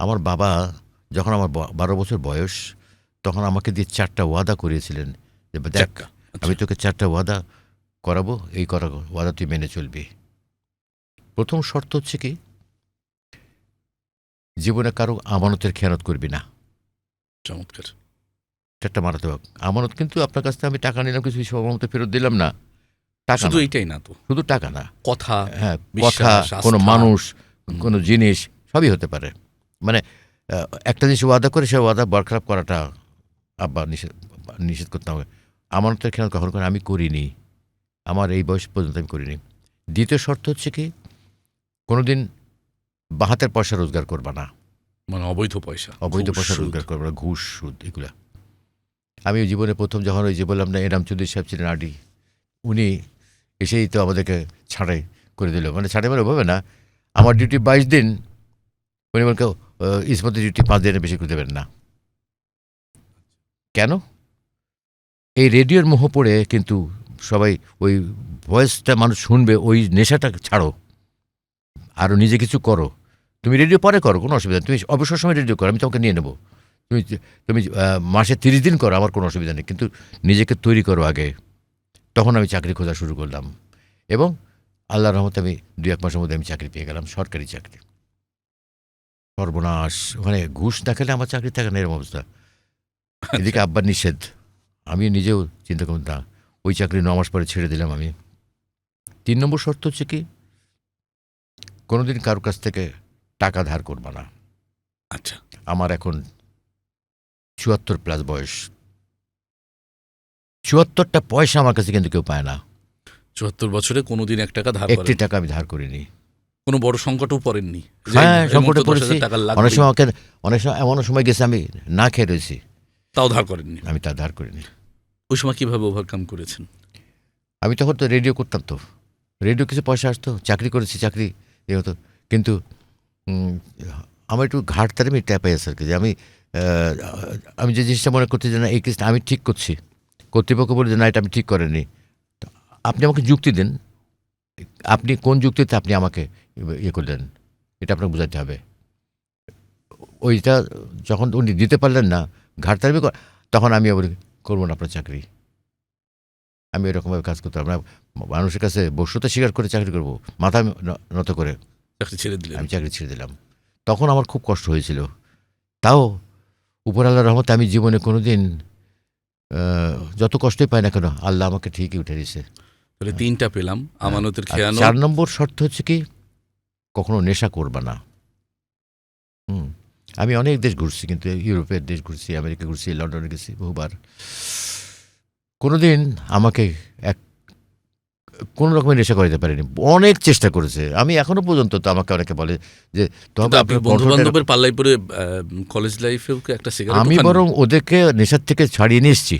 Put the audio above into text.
আমার বাবা যখন আমার বারো বছর বয়স তখন আমাকে দিয়ে চারটা ওয়াদা করিয়েছিলেন যে দেখ আচ্ছা। আমি তোকে চারটা ওয়াদা করাবো এই করা ওয়াদা তুই মেনে চলবি। প্রথম শর্ত হচ্ছে কি জীবনে কারও আমানতের খেয়ানত করবি না। চমৎকার। চারটা মারাত্মক আমানত কিন্তু আপনার কাছ থেকে আমি টাকা নিলাম কিছু সময়মতো ফেরত দিলাম না। টাকা শুধু এইটাই না তো। শুধু টাকা না। কথা হ্যাঁ কথা কোনো মানুষ কোনো জিনিস সবই হতে পারে। মানে একটা জিনিস ওয়াদা করে সে ওয়াদা বরখলাপ করাটা আব্বা নিষেধ নিষেধ করতে হবে। আমানতের খেয়াল কখনো করে আমি করিনি। আমার এই বয়স পর্যন্ত আমি করিনি। দ্বিতীয় শর্ত হচ্ছে কি কোনোদিন বাহাতের পয়সা রোজগার করবা না। মানে অবৈধ পয়সা। অবৈধ পয়সা রোজগার করব না ঘুষ সুদ এগুলা। আমি জীবনে প্রথম যখন ওই যে বললাম না এরাম চৌধুরী সাহেব ছিলেন আডি উনি এসেই তো আমাদেরকে ছাড়াই করে দিল। মানে ছাড়াই মানে ওভাবে না। আমার ডিউটি বাইশ দিন উনি বলকে ইসমতের ডিউটি পাঁচ দিনের বেশি করে দেবেন না। কেন? এই রেডিওর মোহ পড়ে কিন্তু সবাই ওই ভয়েসটা মানুষ শুনবে, ওই নেশাটা ছাড়ো। আরও নিজে কিছু করো। তুমি রেডিও পরে করো, কোনো অসুবিধা। তুমি অবসর সময় রেডিও করো, আমি তোমাকে নিয়ে নেব। তুমি তুমি মাসে তিরিশ দিন করো, আমার কোনো অসুবিধা নেই। কিন্তু নিজেকে তৈরি করো আগে। তখন আমি চাকরি খোঁজা শুরু করলাম। এবং আল্লাহ রহমতে আমি দু এক মাসের মধ্যে আমি চাকরি পেয়ে গেলাম, সরকারি চাকরি। সর্বনাশ। ওখানে ঘুষ না খেলে আমার চাকরি থাকে না এরকম অবস্থা। এদিকে আব্বার নিষেধ। আমি নিজেও চিন্তা করলাম না ওই চাকরি ন মাস পরে ছেড়ে দিলাম আমি। তিন নম্বর শর্ত হচ্ছে কি কোনোদিন কারোর কাছ থেকে টাকা ধার করবা না। আচ্ছা। আমার এখন চুয়াত্তর প্লাস বয়স। চুয়াত্তরটা পয়সা আমার কাছে কিন্তু কেউ পায় না। চুয়াত্তর বছরে কোনোদিন এক টাকা ধার একটি টাকা আমি ধার করিনি। কোনো বড় সংকটও পড়েননি। হ্যাঁ, সংকটে পড়েছি। অনেক সময় আমাকে অনেক সময় এমন সময় গেছে আমি না খেয়ে রয়েছি। তাও ধার করেননি। আমি তা ধার করিনি। ওই সময় কীভাবে ওভারকাম করেছেন? আমি তখন তো রেডিও করতাম তো। রেডিও কিছু পয়সা আসতো চাকরি করেছি চাকরি এ হতো। কিন্তু আমার একটু ঘাট তারিমি ট্যাপাই আছে আর কি। যে আমি আমি যে জিনিসটা মনে করছি যে না এই কেসটা আমি ঠিক করছি। কর্তৃপক্ষ বলে যে না এটা আমি ঠিক করেনি। আপনি আমাকে যুক্তি দেন। আপনি কোন যুক্তিতে আপনি আমাকে ইয়ে করলেন। এটা আপনাকে বোঝাতে হবে। ওইটা যখন উনি দিতে পারলেন না ঘাটতারিমি কর- তখন আমি আবার করব না আপনার চাকরি। আমি এরকমভাবে কাজ করতাম না। মানুষের কাছে বস্যতা স্বীকার করে চাকরি করব মাথা নত করে। চাকরি ছেড়ে দিলাম আমি চাকরি ছেড়ে দিলাম। তখন আমার খুব কষ্ট হয়েছিল। তাও উপর আল্লাহ রহমতে আমি জীবনে কোনো দিন যত কষ্টই পাই না কেন আল্লাহ আমাকে ঠিকই উঠে দিয়েছে। তাহলে তিনটা পেলাম। আমানতের আর খেয়ানো চার নম্বর শর্ত হচ্ছে কি? কখনো নেশা করবা না। হুম আমি অনেক দেশ ঘুরছি কিন্তু ইউরোপের দেশ ঘুরছি আমেরিকা ঘুরছি লন্ডনে গেছি বহুবার। কোনোদিন আমাকে এক কোনো রকমের নেশা করাতে পারেনি অনেক চেষ্টা করেছে। আমি এখনও পর্যন্ত তো আমাকে অনেকে বলে যে তবে আপনি আপনার বন্ধু কণ্ঠটা বান্ধবের পাল্লাই পরে কলেজ লাইফেও একটা আমি বরং ওদেরকে নেশার থেকে ছাড়িয়ে নিয়ে এসেছি।